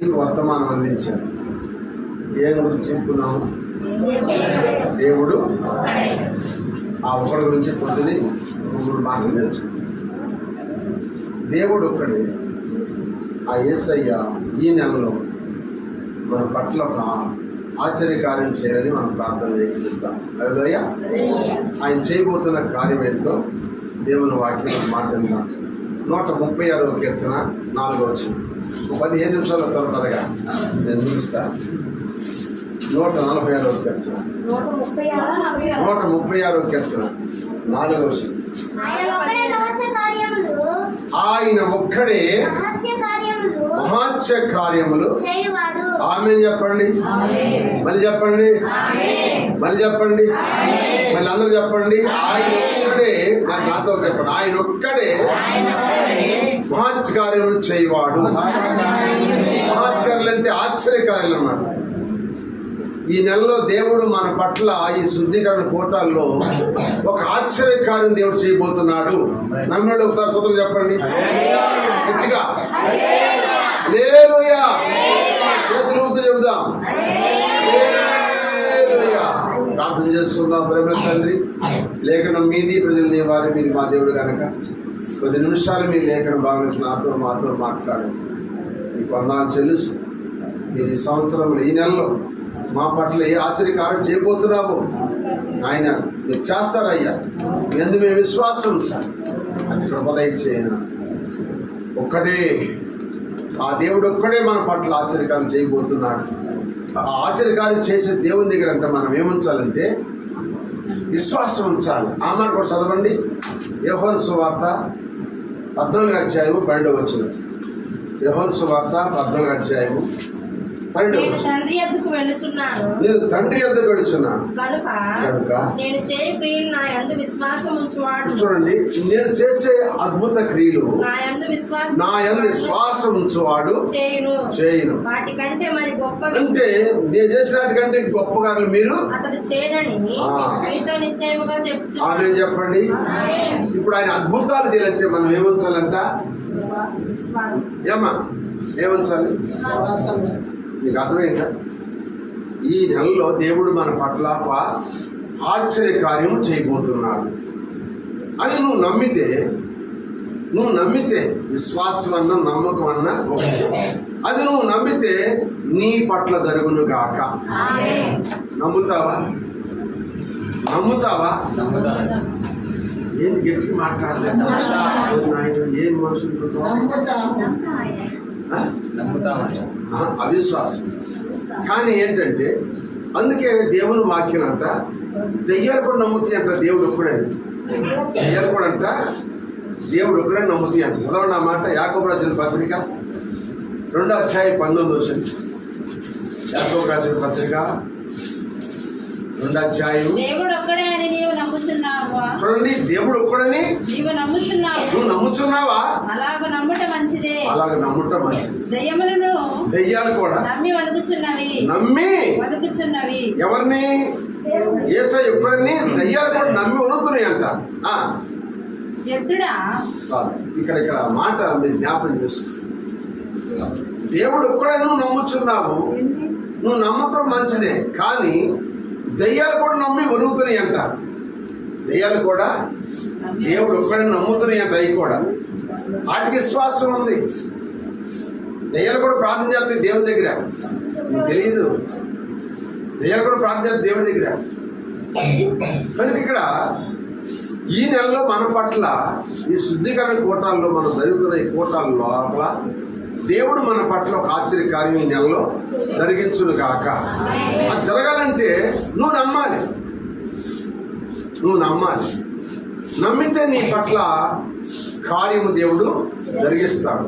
వర్తమానం అందించారు ఏం గురించి చెప్పుకున్నాము దేవుడు ఆ ఒక్కడి గురించి పొద్దుని మూడు మాటలు నేర్చు దేవుడు ఒక్కడే. ఆ యేసయ్య ఈ నెలలో మన పట్ల ఒక ఆశ్చర్యకార్యం చేయాలని మనం ప్రార్థన చేద్దాం అదేదయ్య ఆయన చేయబోతున్న కార్యం ఏంటో దేవుని వాక్యం మాట్లాడదాం నూట ముప్పై ఆరో కీర్తన నాలుగో వచ్చింది పదిహేను నిమిషాల త్వర త్వరగా నేను ముగిస్తా నూట నలభై ఆరో కీర్తన. నూట ముప్పై ఆరు కీర్తన. నాలుగో వచ్చిన ఆయన ఒక్కడే మహాత్య కార్యములు ఆమె చెప్పండి? మళ్ళీ చెప్పండి? మళ్ళీ చెప్పండి? మళ్ళీ అందరూ చెప్పండి? ఆయన ఒక్కడే. మరి నాతో చెప్పండి. ఆయన ఒక్కడే. మహాత్కార్యములు చేయవాడు. మహాత్కార్యులు అంటే ఆశ్చర్యకార్యులు అన్నాడు ఈ నెలలో దేవుడు మన పట్ల ఈ శుద్ధీకరణ కోటాల్లో ఒక ఆశ్చర్యకార్యం దేవుడు చేయబోతున్నాడు. నమ్మినోళ్ళు ఒకసారి సూత్రం చెప్పండి. గట్టిగా. లేలుయా చేతులు చెబుదాం. ప్రార్థన చేస్తున్నాం ప్రేమ తండ్రి. లేఖనం మీది ప్రజలు నీ వారి మీరు మా దేవుడు కనుక కొద్ది నిమిషాలు మీ లేఖన భావించి నాతో మాతో మాట్లాడండి. మీ కొన్నాళ్ళు తెలుసు మీరు ఈ సంవత్సరంలో ఈ నెలలో మా పట్ల ఏ ఆశ్చర్యకారం చేయబోతున్నావు? ఆయన మీరు చేస్తారయ్యా. మీ మేము విశ్వాసం? సార్ అని కృపద ఒక్కడే ఆ దేవుడు ఒక్కడే మన పట్ల ఆశ్చర్యకారం చేయబోతున్నాడు. ఆ ఆశ్చర్యకారం చేసే దేవుని దగ్గర అంటే మనం ఏముంచాలంటే విశ్వాసం ఉంచాలి. ఆమెను కూడా చదవండి. యహోన్ సువార్త పద్నాలుగు అధ్యాయము పన్నెండవ వచ్చిన యహోన్ సువార్త పద్నాలుగు అధ్యాయము నేను తండ్రి ఎద్దుకు వెళుతున్నాను నేను తండ్రి కనుక నేను చేయ క్రియలు నా యందు విశ్వాసం ఉంచువాడు. చూడండి నేను చేసే అద్భుత క్రియలు నా యందు విశ్వాసం నా యందు శ్వాసం ఉంచువాడు చేయును. చేయను. వాటికంటే మరి గొప్ప అంటే నేను చేసినట్టుకంటే గొప్ప గారు మీరు? అతడు చేయనని. మీతో నిశ్చయముగా ఆమె చెప్పుచున్నాను చెప్పండి. ఇప్పుడు ఆయన అద్భుతాలు చేయాలంటే మనం ఏముంచాలంట విశ్వాసం ఏమా? ఏముంచాలి నీకు అర్థమైందా? ఈ నెలలో దేవుడు మన పట్ల ఆశ్చర్య కార్యం చేయబోతున్నాడు. అని నువ్వు నమ్మితే నువ్వు నమ్మితే విశ్వాసం అన్న నమ్మకం అన్న. అది నువ్వు నమ్మితే నీ పట్ల జరుగును గాక. నమ్ముతావా? నమ్ముతావా? ఏంది గట్టి మాట్లాడలేదు? ఏం మనుషులు? అవిశ్వాసం. కానీ ఏంటంటే అందుకే దేవుని వాక్యం అంట దెయ్యాలు కూడా నమ్ముతాయి అంట దేవుడు ఒక్కడే. దెయ్యాలు కూడా అంట దేవుడు ఒక్కడే నమ్ముతాయి అంట. చదవండి ఆ మాట? యాకోబు రాసిన పత్రిక రెండో అధ్యాయం పంతొమ్మిది వచ్చింది. యాకోబు రాసిన పత్రిక రెండో అధ్యాయం. దేవుడు ఒక్కడే అని నీవు నమ్ముచున్నావా? చూడండి దేవుడు ఒక్కడని నువ్వు నమ్ముచున్నావా? మంచిదే అలాగ నమ్ముట మంచిది. దయ్యములను దెయ్యాలు కూడా. నమ్మి వదుకుచున్నవి నమ్మి వదుకుచున్నవి ఎవరిని? ఏసై ఎప్పుడని దయ్యాలు కూడా నమ్మి ఉనుతున్నాయి అంట. చాలు. ఇక్కడ ఇక్కడ మాట మీరు జ్ఞాపకం చేసుకో దేవుడు ఒక్కడే నువ్వు నమ్ముచున్నావు. నువ్వు నమ్మకం మంచిదే. కానీ దయ్యాలు కూడా నమ్మి వణుకుతున్నాయి అంట. దయ్యాలు కూడా దేవుడు ఒక్కడే నమ్ముతున్నాయి అంట అవి కూడా. వాటికి విశ్వాసం ఉంది. దయ్యాలు కూడా ప్రార్థన చేస్తాయి దేవుని దగ్గర. నీకు తెలియదు దయ్యాలు కూడా ప్రార్థన చేస్తాయి దేవుని దగ్గర. కనుక ఇక్కడ ఈ నెలలో మన పట్ల ఈ శుద్ధీకరణ కూటాల్లో మనం జరుగుతున్న ఈ కూటాల లోపల దేవుడు మన పట్ల ఒక ఆశ్చర్య కార్యం ఈ నెలలో జరిగించును కాక అది జరగాలంటే నువ్వు నమ్మాలి. నువ్వు నమ్మాలి. నమ్మితే నీ పట్ల కార్యము దేవుడు జరిగిస్తాడు.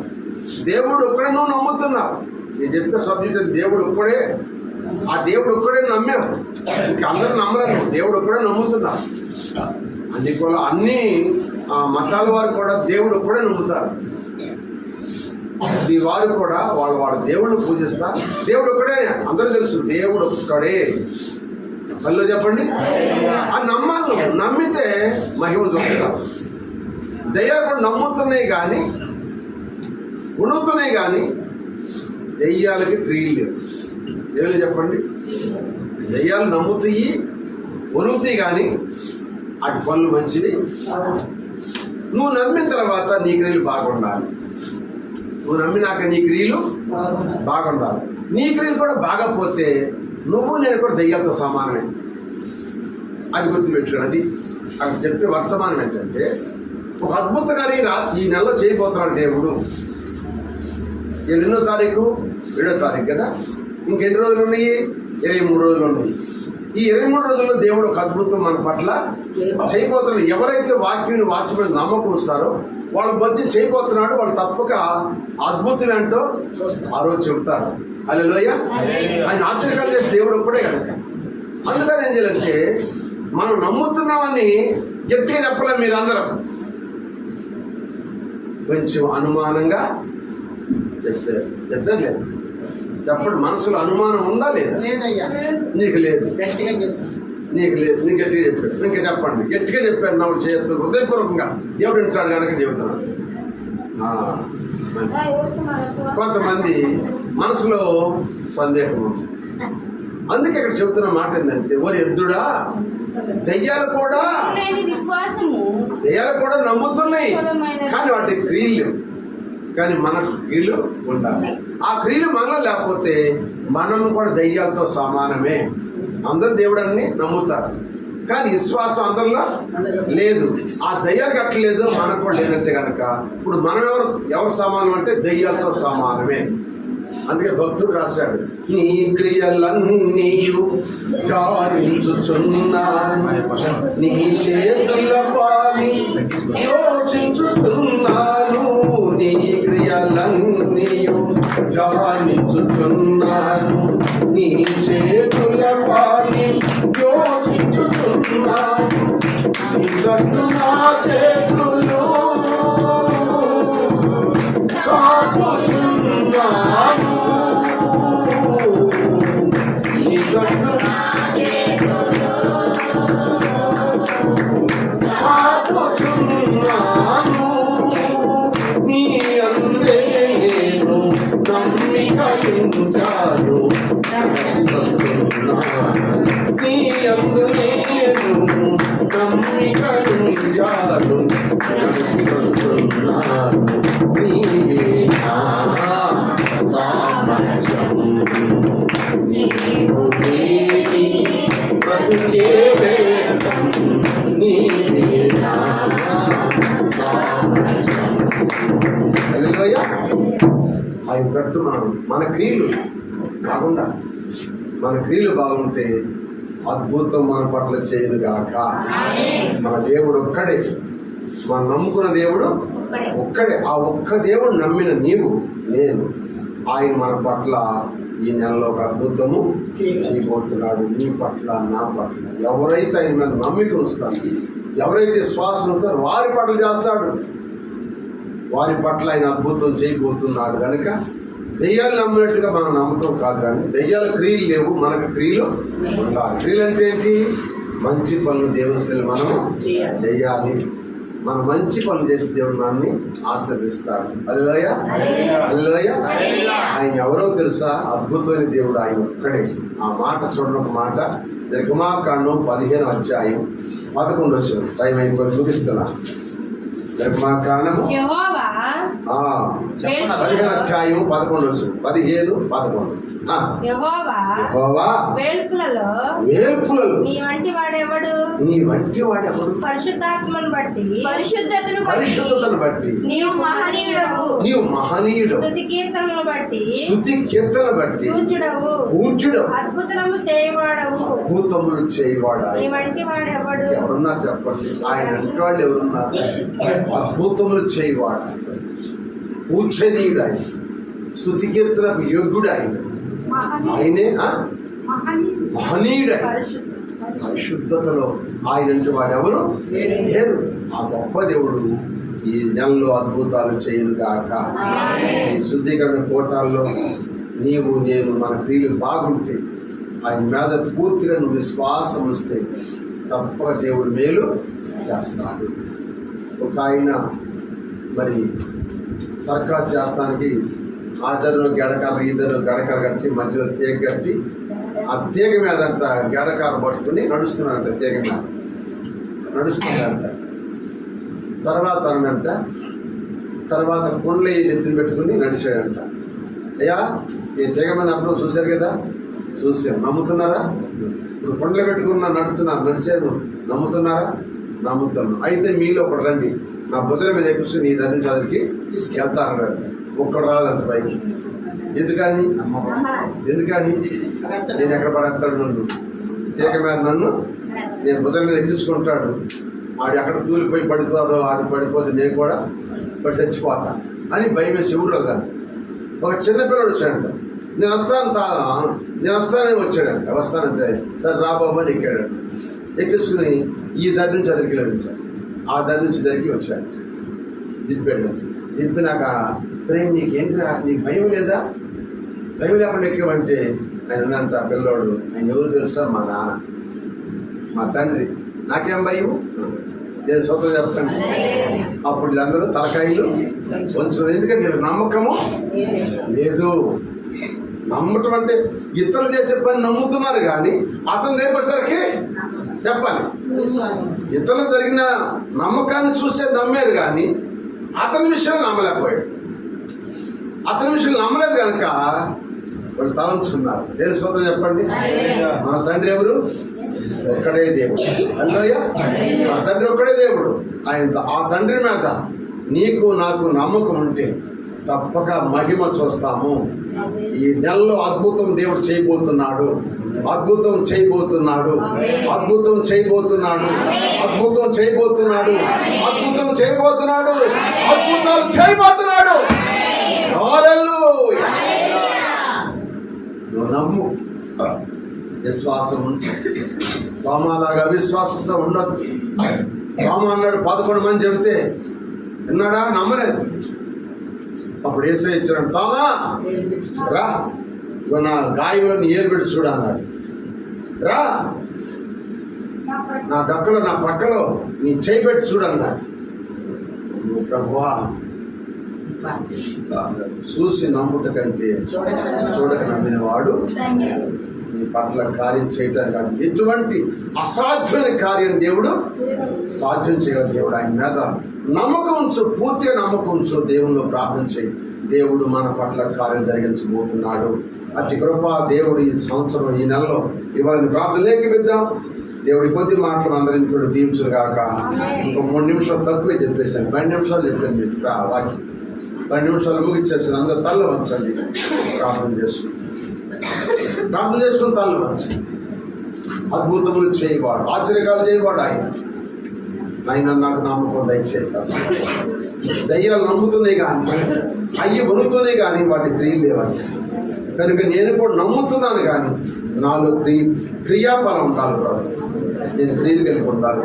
దేవుడు ఒక్కడే నువ్వు నమ్ముతున్నావు. నేను చెప్పిన సబ్జెక్ట్ దేవుడు ఒక్కడే. ఆ దేవుడు ఒక్కడే నమ్మావు ఇంక అందరూ నమ్మలేదు దేవుడు ఒక్కడే నమ్ముతున్నావు అన్ని అన్ని మతాల వారు కూడా దేవుడు ఒక్కడే నమ్ముతారు. ప్రతి వారు కూడా వాళ్ళ వాళ్ళ దేవుళ్ళు పూజిస్తా దేవుడు ఒక్కడే అందరూ తెలుసు దేవుడు ఒక్కడే. మళ్ళీ చెప్పండి? ఆ నమ్మాలి నమ్మితే మహిమ చూస్తావు దయ్యాలు కూడా నమ్ముతున్నాయి కానీ ఉణుతున్నాయి కానీ దెయ్యాలకి క్రియలు లేవు. ఏమని చెప్పండి? దెయ్యాలు నమ్ముతాయి వణుకుతాయి కానీ అటు పనులు మంచివి. నువ్వు నమ్మిన తర్వాత నీ క్రియలు బాగుండాలి. నువ్వు నమ్మినాక నీ క్రియలు బాగుండాలి. నీ క్రియలు కూడా బాగపోతే నువ్వు నేను కూడా దెయ్యాలతో సమానమే. అది గుర్తుపెట్టుకోండి. అది అక్కడ చెప్పే వర్తమానం ఏంటంటే ఒక అద్భుత కార్యం రా ఈ నెలలో చేయబోతున్నాడు దేవుడు. ఎన్నో తారీఖు? ఏడో తారీఖు కదా? ఇంకెన్ని రోజులు ఉన్నాయి? ఇరవై మూడు రోజులు ఉన్నాయి. ఈ ఇరవై మూడు రోజుల్లో దేవుడు ఒక అద్భుతం మన పట్ల చేయబోతున్నాడు. ఎవరైతే వాక్యం వాక్యం నమ్మకం ఉంచుతారో వాళ్ళ మధ్య చేయబోతున్నాడు వాళ్ళు తప్పక అద్భుతం ఏంటో ఆ రోజు చెబుతారు అల్లెలోయ ఆయన ఆశ్చర్యకాలు చేసే దేవుడు ఒక్కడే కనుక అందుకని ఏం చేయాలంటే మనం నమ్ముతున్నామని గట్టిగా చెప్పలేం మీరందరం. కొంచెం అనుమానంగా చెప్తే చెప్తే లేదు. చెప్పండి మనసులో అనుమానం ఉందా లేదా? లేదయ్యా. నీకు లేదు. నీకు లేదు. నీకు గట్టిగా చెప్పాడు. ఇంకా చెప్పండి. గట్టిగా చెప్పారు నా చేతులు హృదయపూర్వకంగా. దేవుడు ఇంటాడు కనుక చెబుతున్నాను. కొంతమంది మనసులో సందేహం ఉంది. అందుకే ఇక్కడ చెబుతున్న మాట ఏంటంటే ఓరి ఎద్దుడా? దెయ్యాలు కూడా విశ్వాసము. దెయ్యాలు కూడా నమ్ముతున్నాయి. కానీ వాటి క్రియలు. కానీ మనకు క్రియలు ఉండాలి. ఆ క్రియలు మనలో లేకపోతే మనం కూడా దెయ్యాలతో సమానమే. అందరు దేవుడాన్ని నమ్ముతారు. కానీ విశ్వాసం అందరిలో లేదు. ఆ దయ్యాలు కట్టలేదు మనకు కూడా లేనట్టే కనుక. ఇప్పుడు మనం ఎవరు ఎవరు సమానం అంటే దయ్యాలతో సమానమే. అందుకే భక్తుడు రాశాడు నీ క్రియలన్నీయు జారించుచున్నాను నీ చేతుల పాలి యోచించుతున్నాను నీ క్రియలన్నీ జారించుచున్నాను నీ చేతుల పాలి యోచించుతున్నాను ఇదట్టు నా నీ అందు నేను నమ్మికయించాను నడిచి వస్తున్నాను నీవే నా సామర్థ్యం నీవు బతుకే వేదం. నీవే నా మన క్రియలు బాగుండా మన క్రియలు బాగుంటే అద్భుతం మన పట్ల చేయను గాక. మన దేవుడు ఒక్కడే. మనం నమ్ముకున్న దేవుడు ఒక్కడే. ఆ ఒక్క దేవుడు నమ్మిన నీవు నేను. ఆయన మన పట్ల ఈ నెలలో ఒక అద్భుతము చేయబోతున్నాడు. నీ పట్ల నా పట్ల. ఎవరైతే ఆయన మీద నమ్మిక ఉంచుతారు ఎవరైతే శ్వాస ఉంచుతారో వారి పట్ల చేస్తాడు. వారి పట్ల ఆయన అద్భుతం చేయబోతున్నాడు కనుక దెయ్యాలు నమ్మినట్టుగా మన నమ్మకం కాదు కానీ దెయ్యాల క్రియలు లేవు మనకు క్రియలు ఉండాలి. క్రియలు అంటే ఏంటి? మంచి పనులు దేవుని సెల్లి మనము చేయాలి. మన మంచి పనులు చేసి దేవుడు మనల్ని ఆశీర్దిస్తాడు అల్లోయ అల్లోయ ఆయన ఎవరో తెలుసా? అద్భుతమైన దేవుడు ఆయన ఒక్కడే. ఆ మాట చూడడం ఒక మాట. నిర్గమాకాండం పదిహేను అధ్యాయం పదకొండు వచ్చిన టైం అయిపోయి యెహోవా. ఆ, పదిహేను అధ్యాయం పదకొండు వచ్చు పదిహేను పదకొండు. ఆ, యెహోవా యెహోవా. వేల్పులలో వేల్పులలో. నీ వంటి వాడెవడు? నీ వంటి పరిశుద్ధాత్మను బట్టి. పరిశుద్ధతను పరిశుద్ధతను బట్టి. నీవు మహనీయుడవు. నీవు మహనీయుడు స్తుతి కీర్తనను బట్టి. శుద్ధి కీర్తన బట్టి. అద్భుతము చేయవాడవు అద్భుతములు చేయవాడు నీ. వంటి వాడెవడు? చెప్పండి? ఆయన అంటే వాళ్ళు ఎవరున్నారు? అద్భుతములు చేయవాడు పూజనీయుడు ఆయన స్థుతి కీర్తనకు యోగ్యుడు ఆయన ఆయనే? మహనీయుడు ఆయన పరిశుద్ధతలో ఆయన అంటే వాడు ఎవరు లేరు ఆ గొప్ప దేవుడు ఈ నెలలో అద్భుతాలు చేయను గాక. ఈ శుద్ధీకరణ కోటాల్లో నీవు నేను మన క్రియలు బాగుంటే ఆయన మీద పూర్తిగా నువ్వు విశ్వాసం వస్తే తప్పక దేవుడు మేలు చేస్తాడు. ఒక ఆయన మరి సర్కార్ చేస్తానికి ఆదరు గడకారు ఇద్దరు గడకారు కట్టి మధ్యలో తీగ కట్టి ఆ తీగ మీద అంట గడకారు పట్టుకుని నడుస్తున్నారంట తీగ మీద. నడుస్తున్నారంట. తర్వాత అనంట తర్వాత కొండలు నెత్తిని పెట్టుకుని నడిచాడంట. అయ్యా ఈ తీగ మీద అందరం చూశారు కదా? చూసాం నమ్ముతున్నారా? ఇప్పుడు కొండలు పెట్టుకున్నా నడుతున్నా నడిచాను నమ్ముతున్నారా? నమ్ముతాను అయితే మీలో ఒకటి రండి. నా భుజల మీద ఎక్కించి నీ దాన్ని చదివికి వెళ్తాను ఒక్కడు రాదంట పైకి ఎందుకని? ఎందుకని? నేను ఎక్కడ పడేస్తాడు నన్ను? తీగ మీద నన్ను నేను భుజం మీద ఎక్కించుకుంటాడు ఆడు ఎక్కడ తూలిపోయి పడిపోతాడో ఆడు పడిపోతే నేను కూడా పడి చచ్చిపోతా అని భయం వేసి ఎవరు వెళ్ళాను ఒక చిన్నపిల్లడు వచ్చాడంట. నేను వస్తాను తా నేను వస్తానే వచ్చాడంట. వస్తానంటే సరే రాబాబు అని ఎక్కాడు ఎక్కించుకుని ఈ దగ్గర నుంచి అదరికి వెళ్ళాడు ఆ దాని నుంచి దగ్గరికి వచ్చాడు. దింపాడు. దింపినాక ప్రేమ నీకేం రా నీకు భయం లేదా? భయం లేకుండా ఎక్కామంటే ఆయన ఉన్నంత పిల్లోడు. ఆయన ఎవరు తెలుసా? మా నాన్న. మా తండ్రి. నాకేం భయం? నేను సొంతం చెప్తాను. అప్పుడు వీళ్ళందరూ తలకాయలు కొంచెం ఎందుకంటే నమ్మకము లేదు. నమ్మటం అంటే ఇతరులు చేసే పని నమ్ముతున్నారు కానీ అతను దగ్గరికి వచ్చేసరికి చెప్పాలి ఇతరులు జరిగిన నమ్మకాన్ని చూసే నమ్మారు కానీ అతని విషయం నమ్మలేకపోయాడు. అతని విషయం నమ్మలేదు కనుక వాళ్ళు తలంచుకున్నారు. దేని సొంతం చెప్పండి. మన తండ్రి ఎవరు? ఒక్కడే దేవుడు. అల్లయ్య మన తండ్రి ఒక్కడే దేవుడు. ఆయన ఆ తండ్రి మీద నీకు నాకు నమ్మకం ఉంటే తప్పక మహిమ చూస్తాము. ఈ నెలలో అద్భుతం దేవుడు చేయబోతున్నాడు. అద్భుతం చేయబోతున్నాడు. అద్భుతం చేయబోతున్నాడు. అద్భుతం చేయబోతున్నాడు. అద్భుతం చేయబోతున్నాడు. అద్భుతాలు చేయబోతున్నాడు. నమ్ము. విశ్వాసం ఉంచు తోమాలాగా విశ్వాసంతో ఉండొద్దు తోమ అన్నాడు పదకొండు మంది చెబితే విన్నాడా? నమ్మలేదు. అప్పుడు ఏసై ఇచ్చాడు తోమా రా నా గాయంలో ఏరు పెట్టి చూడు అన్నాడు. రా నా డక్కలో నా పక్కలో నీ చేయి పెట్టి చూడు అన్నాడు. నువ్వు ప్రభువా చూసి నమ్ముట కంటే చూడక నమ్మిన వాడు నీ పట్ల కార్యం చేయడానికి కాదు. ఎటువంటి అసాధ్యమైన కార్యం దేవుడు సాధ్యం చేయగల దేవుడు. ఆయన మీద నమ్మకం ఉంచు పూర్తిగా నమ్మకం ఉంచు దేవుల్లో ప్రార్థన చేయి. దేవుడు మన పట్ల కార్యం జరిగించబోతున్నాడు. అట్టి కృప దేవుడు ఈ సంవత్సరం ఈ నెలలో ఇవాళ ప్రార్థనలోకి విద్దాం దేవుడి కొద్ది మాటలు అందరిని కూడా దీవించరు కాక ఇంకో మూడు నిమిషాలు తక్కువే చెప్పేసాను పన్నెండు నిమిషాలు ఆ వాక్యం. పది నిమిషాలు ముగిచ్చేసిన అందరు తల్ల వంచండి. ప్రార్థన చేసుకుని ప్రార్థన చేసుకుని తల్ల వంచండి అద్భుతములు చేయవాడు. ఆశ్చర్యకాలు చేయవాడు ఆయన. ఆయన నాకు నమ్మకం దయచేయ దయ్యాలు నమ్ముతున్నాయి కానీ అయ్యి వణుకుతున్నాయి కానీ వాటి క్రియలు లేవని కనుక నేను కూడా నమ్ముతున్నాను కానీ నాలో క్రియ క్రియాఫలం ఉండాలి నేను క్రియలు కలిగి ఉండాలి.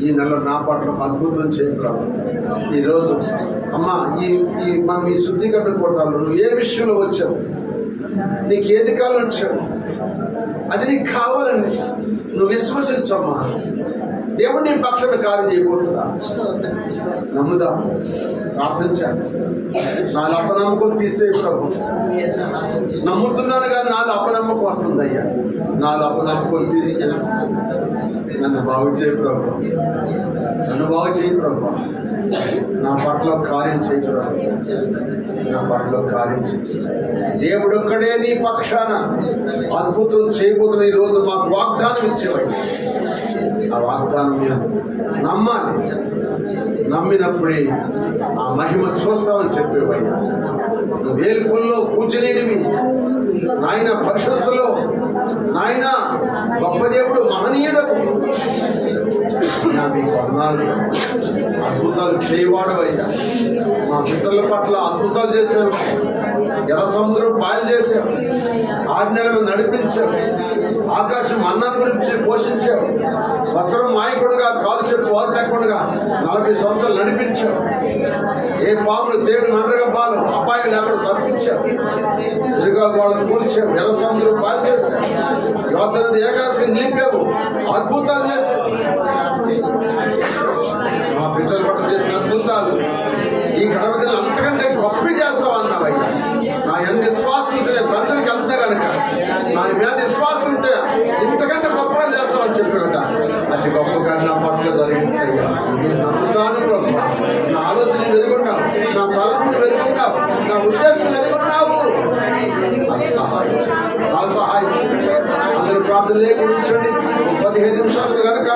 ఈ నెల నా పట్ల అద్భుతం చేయ ఈరోజు అమ్మ ఈ ఈ మనం ఈ శుద్ధీకరణ కొట్టాలి. నువ్వు ఏ విషయంలో వచ్చావు? నీకు ఏది కాలం వచ్చావు? అది నీకు కావాలని నువ్వు విశ్వసించమ్మా. దేవుడు నీ పక్షాన కార్యం చేయబోతున్నా నమ్ముదా. ప్రార్థించాను నాలో అపనమ్మకం తీసే ప్రభు. నమ్ముతున్నాను కానీ నాలో అపనమ్మకం వస్తుంది అయ్యా నాలో అపనమ్మకం తీసే నన్ను బాగు చేయ ప్రభు. నన్ను బాగు చేయి ప్రభు. నా పట్ల కార్యం చేయి ప్రభు. నా పట్ల కార్యం చేయి. దేవుడు ఒక్కడే నీ పక్షాన అద్భుతం చేయబోతున్న ఈ రోజు మాకు వాగ్దానం ఇచ్చేవయ్యా ఆ వాగ్దానం నమ్మాలి. నమ్మినప్పుడే ఆ మహిమ చూస్తామని చెప్పేవయ్యా. వేల్పుల్లో పూజనీయుడివి నాయన పరిషత్తులో నాయన గొప్ప దేవుడు మహనీయుడు. మీకు వందనాలు అద్భుతాలు చేయవాడవయ్యా. మా పితరుల పట్ల అద్భుతాలు చేశావు. ఎర్ర సముద్రం పాయలు చేశావు. ఆజ్ఞలను నడిపించావు. ఆకాశం అన్నం గురించి పోషించావు. వస్త్రం మాయకుడుగా కాలు చెట్టు వారు లేకుండా నలభై సంవత్సరాలు నడిపించావు. ఏ పాములు తేడు నరగబాలు అపాయం లేకుండా తప్పించావు. తిరుగా వాళ్ళు కూల్చావు. ఎర్ర సముద్రం పాలు ఏకాశం నిలిపావు. అద్భుతాలు చేశావు. మా పిల్లలు పట్ల చేసిన అద్భుతాలు. ఈ గడవకి అంతకంటే గొప్ప చేస్తావు అన్నావయ్యా. ఎంత విశ్వాసం ఉంటే ప్రజలకు అంత కనుక నా మీద విశ్వాసం ఉంటే ఇంతకంటే గొప్పగా చేస్తామని చెప్పి కదా. అతి గొప్పగా నా పట్ల జరిగింది నమ్ముతాను ప్రభు. నా ఆలోచన వెరుగున్నావు నా తలంపులు వెరుగున్నావు నా ఉద్దేశం వెరుగున్నావు నాకు సహాయం చేయి. సహాయం ప్రార్థన లేకుండా ఉంచండి పదిహేను నిమిషాలు కనుక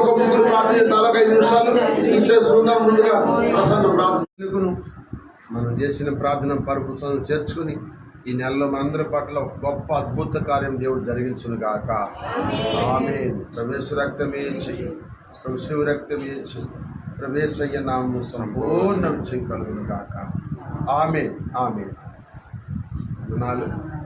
ఒక ముగ్గురు ప్రార్థన నాలుగు ఐదు నిమిషాలు చేసుకుందాం ముందుగా ప్రసన్న ప్రార్థన మనం చేసిన ప్రార్థన పరుపులను చేర్చుకుని ఈ నెలలో మనందరి పట్ల గొప్ప అద్భుత కార్యం దేవుడు జరిగించును గాక. ఆమె ప్రవేశ రక్తమే చెయ్యి. శివ రక్తమే చెయ్యి. ప్రవేశయ్య నాము సంపూర్ణ విజయం కలుగును గాక. ఆమె ఆమె నాలుగు.